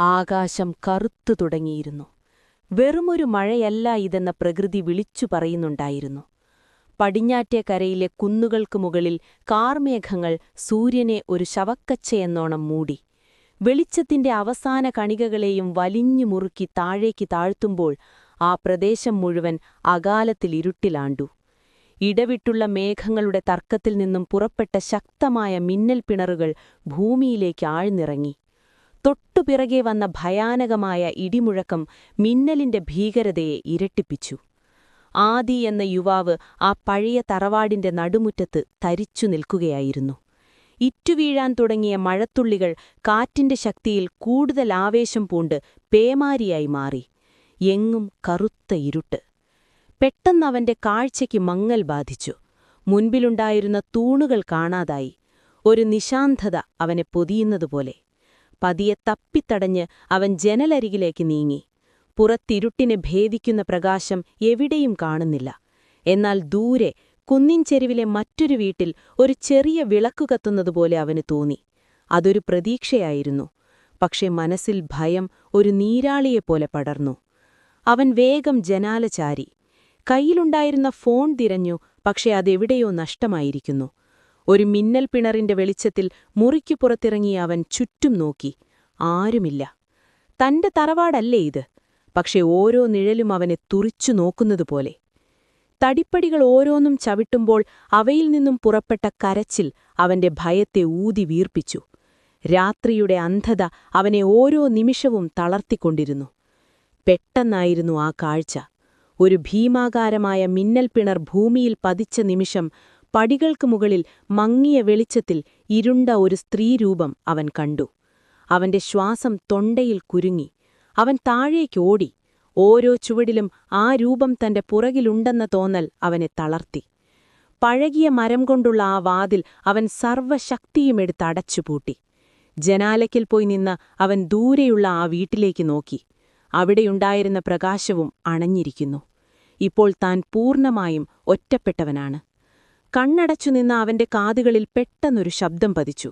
ആകാശം കറുത്തു തുടങ്ങിയിരുന്നു. വെറുമൊരു മഴയല്ല ഇതെന്ന പ്രകൃതി വിളിച്ചു പറയുന്നുണ്ടായിരുന്നു. പടിഞ്ഞാറ്റേക്കരയിലെ കുന്നുകൾക്ക് മുകളിൽ കാർമേഘങ്ങൾ സൂര്യനെ ഒരു ശവക്കച്ചയെന്നോണം മൂടി. വെളിച്ചത്തിന്റെ അവസാന കണികകളെയും വലിഞ്ഞു മുറുക്കി താഴേക്ക് താഴ്ത്തുമ്പോൾ ആ പ്രദേശം മുഴുവൻ അകാലത്തിൽ ഇരുട്ടിലാണ്ടു. ഇടവിട്ടുള്ള മേഘങ്ങളുടെ തർക്കത്തിൽ നിന്നും പുറപ്പെട്ട ശക്തമായ മിന്നൽ പിണറുകൾ ഭൂമിയിലേക്ക് ആഴ്ന്നിറങ്ങി. തൊട്ടുപിറകെ വന്ന ഭയാനകമായ ഇടിമുഴക്കം മിന്നലിന്റെ ഭീകരതയെ ഇരട്ടിപ്പിച്ചു. ആദി എന്ന യുവാവ് ആ പഴയ തറവാടിന്റെ നടുമുറ്റത്ത് തരിച്ചു നിൽക്കുകയായിരുന്നു. ഇറ്റുവീഴാൻ തുടങ്ങിയ മഴത്തുള്ളികൾ കാറ്റിന്റെ ശക്തിയിൽ കൂടുതൽ ആവേശം പൂണ്ട് പേമാരിയായി മാറി. എങ്ങും കറുത്ത ഇരുട്ട്. പെട്ടെന്നവന്റെ കാഴ്ചയ്ക്ക് മങ്ങൽ ബാധിച്ചു. മുൻപിലുണ്ടായിരുന്ന തൂണുകൾ കാണാതായി. ഒരു നിശാന്തത അവനെ പൊതിയുന്നതുപോലെ. പതിയെ തപ്പിത്തടഞ്ഞ് അവൻ ജനലരികിലേക്ക് നീങ്ങി. പുറത്തിരുട്ടിനെ ഭേദിക്കുന്ന പ്രകാശം എവിടെയും കാണുന്നില്ല. എന്നാൽ ദൂരെ കുന്നിൻ ചെരുവിലെ മറ്റൊരു വീട്ടിൽ ഒരു ചെറിയ വിളക്കു കത്തുന്നതുപോലെ അവന് തോന്നി. അതൊരു പ്രതീക്ഷയായിരുന്നു. പക്ഷേ മനസ്സിൽ ഭയം ഒരു നീരാളിയെപ്പോലെ പടർന്നു. അവൻ വേഗം ജനാല ചാരി. കയ്യിലുണ്ടായിരുന്ന ഫോൺ തിരഞ്ഞു പക്ഷെ അതെവിടെയോ നഷ്ടമായിരിക്കുന്നു. ഒരു മിന്നൽ പിണറിന്റെ വെളിച്ചത്തിൽ മുറിക്കു പുറത്തിറങ്ങി അവൻ ചുറ്റും നോക്കി. ആരുമില്ല. തന്റെ തറവാടല്ലേ ഇത്? പക്ഷെ ഓരോ നിഴലും അവനെ തുറിച്ചു നോക്കുന്നതുപോലെ. തടിപ്പടികൾ ഓരോന്നും ചവിട്ടുമ്പോൾ അവയിൽ നിന്നും പുറപ്പെട്ട കരച്ചിൽ അവന്റെ ഭയത്തെ ഊതി വീർപ്പിച്ചു. രാത്രിയുടെ അന്ധത അവനെ ഓരോ നിമിഷവും തളർത്തിക്കൊണ്ടിരുന്നു. പെട്ടെന്നായിരുന്നു ആ കാഴ്ച. ഒരു ഭീമാകാരമായ മിന്നൽ പിണർ ഭൂമിയിൽ പതിച്ച നിമിഷം പടികൾക്ക് മുകളിൽ മങ്ങിയ വെളിച്ചത്തിൽ ഇരുണ്ട ഒരു സ്ത്രീരൂപം അവൻ കണ്ടു. അവന്റെ ശ്വാസം തൊണ്ടയിൽ കുരുങ്ങി. അവൻ താഴേക്ക് ഓടി. ഓരോ ചുവടിലും ആ രൂപം തന്റെ പുറകിലുണ്ടെന്ന തോന്നൽ അവനെ തളർത്തി. പഴകിയ മരം കൊണ്ടുള്ള ആ വാതിൽ അവൻ സർവശക്തിയുമെടുത്ത് അടച്ചുപൂട്ടി. ജനാലയ്ക്കിൽ പോയി നിന്ന് അവൻ ദൂരെയുള്ള ആ വീട്ടിലേക്ക് നോക്കി. അവിടെയുണ്ടായിരുന്ന പ്രകാശവും അണഞ്ഞിരിക്കുന്നു. ഇപ്പോൾ താൻ പൂർണമായും ഒറ്റപ്പെട്ടവനാണ്. കണ്ണടച്ചു നിന്ന അവന്റെ കാതുകളിൽ പെട്ടെന്നൊരു ശബ്ദം പതിച്ചു.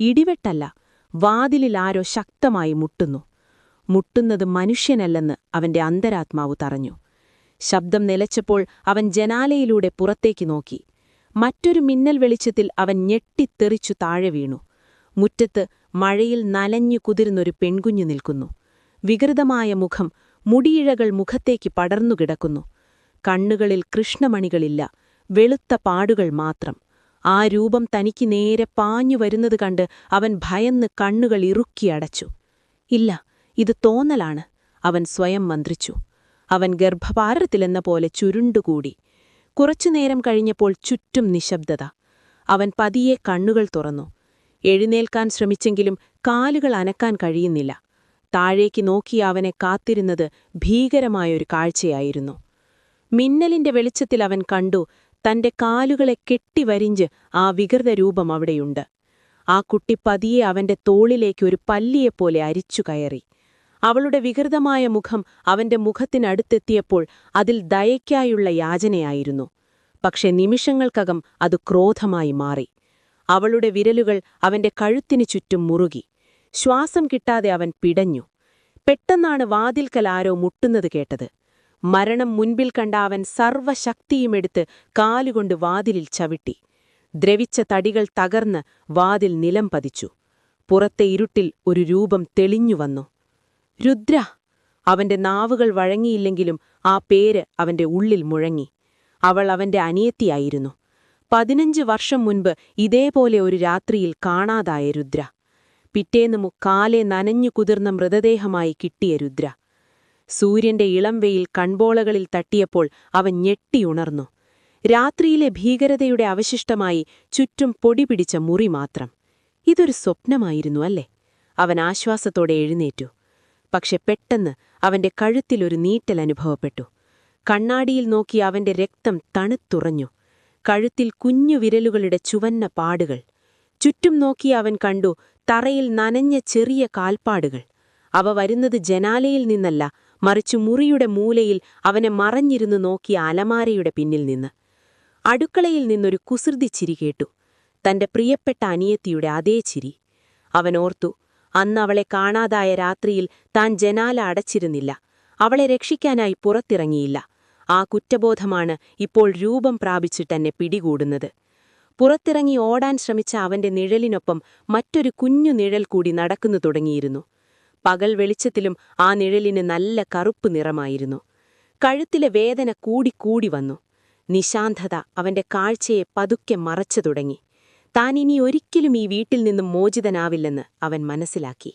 ഇടിവെട്ടല്ല വാതിലിൽ ആരോ ശക്തമായി മുട്ടുന്നു. മുട്ടുന്നത് മനുഷ്യനല്ലെന്ന് അവന്റെ അന്തരാത്മാവ് തറഞ്ഞു. ശബ്ദം നിലച്ചപ്പോൾ അവൻ ജനാലയിലൂടെ പുറത്തേക്ക് നോക്കി. മറ്റൊരു മിന്നൽ വെളിച്ചത്തിൽ അവൻ ഞെട്ടിത്തെറിച്ചു താഴെ വീണു. മുറ്റത്ത് മഴയിൽ നനഞ്ഞു കുതിരുന്നൊരു പെൺകുഞ്ഞു നിൽക്കുന്നു. വികൃതമായ മുഖം മുടിയിഴകൾ മുഖത്തേക്ക് പടർന്നുകിടക്കുന്നു കണ്ണുകളിൽ കൃഷ്ണമണികളില്ല വെളുത്ത പാടുകൾ മാത്രം. ആ രൂപം തനിക്ക് നേരെ പാഞ്ഞു വരുന്നത് കണ്ട് അവൻ ഭയന്ന് കണ്ണുകൾ ഇറുക്കിയടച്ചു ഇല്ല ഇത് തോന്നലാണ് അവൻ സ്വയം മന്ത്രിച്ചു. അവൻ ഗർഭപാരത്തിലെന്ന പോലെ ചുരുണ്ടുകൂടി. കുറച്ചുനേരം കഴിഞ്ഞപ്പോൾ ചുറ്റും നിശബ്ദത. അവൻ പതിയെ കണ്ണുകൾ തുറന്നു. എഴുന്നേൽക്കാൻ ശ്രമിച്ചെങ്കിലും കാലുകൾ അനക്കാൻ കഴിയുന്നില്ല. താഴേക്ക് നോക്കി അവനെ കാത്തിരുന്നത് ഭീകരമായൊരു കാഴ്ചയായിരുന്നു. മിന്നലിന്റെ വെളിച്ചത്തിൽ അവൻ കണ്ടു തന്റെ കാലുകളെ കെട്ടിവരിഞ്ച് ആ വികൃത രൂപം അവിടെയുണ്ട്. ആ കുട്ടി പതിയെ അവന്റെ തോളിലേക്ക് ഒരു പല്ലിയെപ്പോലെ അരിച്ചു കയറി. അവളുടെ വികൃതമായ മുഖം അവന്റെ മുഖത്തിനടുത്തെത്തിയപ്പോൾ അതിൽ ദയയ്ക്കായുള്ള യാചനയായിരുന്നു. പക്ഷെ നിമിഷങ്ങൾക്കകം അത് ക്രോധമായി മാറി. അവളുടെ വിരലുകൾ അവന്റെ കഴുത്തിനു ചുറ്റും മുറുകി. ശ്വാസം കിട്ടാതെ അവൻ പിടഞ്ഞു. പെട്ടെന്നാണ് വാതിൽക്കൽ ആരോ മുട്ടുന്നത് കേട്ടത്. മരണം മുൻപിൽ കണ്ട അവൻ സർവശക്തിയുമെടുത്ത് കാലുകൊണ്ട് വാതിലിൽ ചവിട്ടി. ദ്രവിച്ച തടികൾ തകർന്ന് വാതിൽ നിലം പതിച്ചു. പുറത്തെ ഇരുട്ടിൽ ഒരു രൂപം തെളിഞ്ഞു വന്നു. രുദ്ര! അവന്റെ നാവുകൾ വഴങ്ങിയില്ലെങ്കിലും ആ പേര് അവന്റെ ഉള്ളിൽ മുഴങ്ങി. അവൾ അവന്റെ അനിയത്തിയായിരുന്നു. പതിനഞ്ച് വർഷം മുൻപ് ഇതേപോലെ ഒരു രാത്രിയിൽ കാണാതായ രുദ്ര. പിറ്റേന്ന് മുക്കാലെ നനഞ്ഞു കുതിർന്ന മൃതദേഹമായി കിട്ടിയ രുദ്ര. സൂര്യന്റെ ഇളംവെയിൽ കൺപോളകളിൽ തട്ടിയപ്പോൾ അവൻ ഞെട്ടിയുണർന്നു രാത്രിയിലെ ഭീകരതയുടെ അവശിഷ്ടമായി ചുറ്റും പൊടിപിടിച്ച മുറി മാത്രം. ഇതൊരു സ്വപ്നമായിരുന്നു അല്ലേ? അവൻ ആശ്വാസത്തോടെ എഴുന്നേറ്റു. പക്ഷെ പെട്ടെന്ന് അവന്റെ കഴുത്തിലൊരു നീറ്റൽ അനുഭവപ്പെട്ടു. കണ്ണാടിയിൽ നോക്കി അവന്റെ രക്തം തണുത്തുറഞ്ഞു. കഴുത്തിൽ കുഞ്ഞു വിരലുകളുടെ ചുവന്ന പാടുകൾ. ചുറ്റും നോക്കി അവൻ കണ്ടു തറയിൽ നനഞ്ഞ ചെറിയ കാൽപ്പാടുകൾ. അവ വരുന്നത് ജനാലയിൽ നിന്നല്ല മറിച്ചു മുറിയുടെ മൂലയിൽ അവനെ മറഞ്ഞിരുന്നു നോക്കിയ അലമാരയുടെ പിന്നിൽ നിന്ന്. അടുക്കളയിൽ നിന്നൊരു കുസൃതി ചിരി കേട്ടു. തന്റെ പ്രിയപ്പെട്ട അനിയത്തിയുടെ അതേ ചിരി. അവൻ ഓർത്തു അന്ന് അവളെ കാണാതായ രാത്രിയിൽ താൻ ജനാല അടച്ചിരുന്നില്ല. അവളെ രക്ഷിക്കാനായി പുറത്തിറങ്ങിയില്ല. ആ കുറ്റബോധമാണ് ഇപ്പോൾ രൂപം പ്രാപിച്ചിട്ടെന്നെ പിടികൂടുന്നത്. പുറത്തിറങ്ങി ഓടാൻ ശ്രമിച്ച അവന്റെ നിഴലിനൊപ്പം മറ്റൊരു കുഞ്ഞു നിഴൽ കൂടി നടക്കുന്നു തുടങ്ങിയിരുന്നു. പകൽ വെളിച്ചത്തിലും ആ നിഴലിന് നല്ല കറുപ്പ് നിറമായിരുന്നു. കഴുത്തിലെ വേദന കൂടിക്കൂടി വന്നു. നിശാന്തത അവന്റെ കാഴ്ചയെ പതുക്കെ മറച്ചു തുടങ്ങി. താനിനി ഒരിക്കലും ഈ വീട്ടിൽ നിന്നും മോചിതനാവില്ലെന്ന് അവൻ മനസ്സിലാക്കി.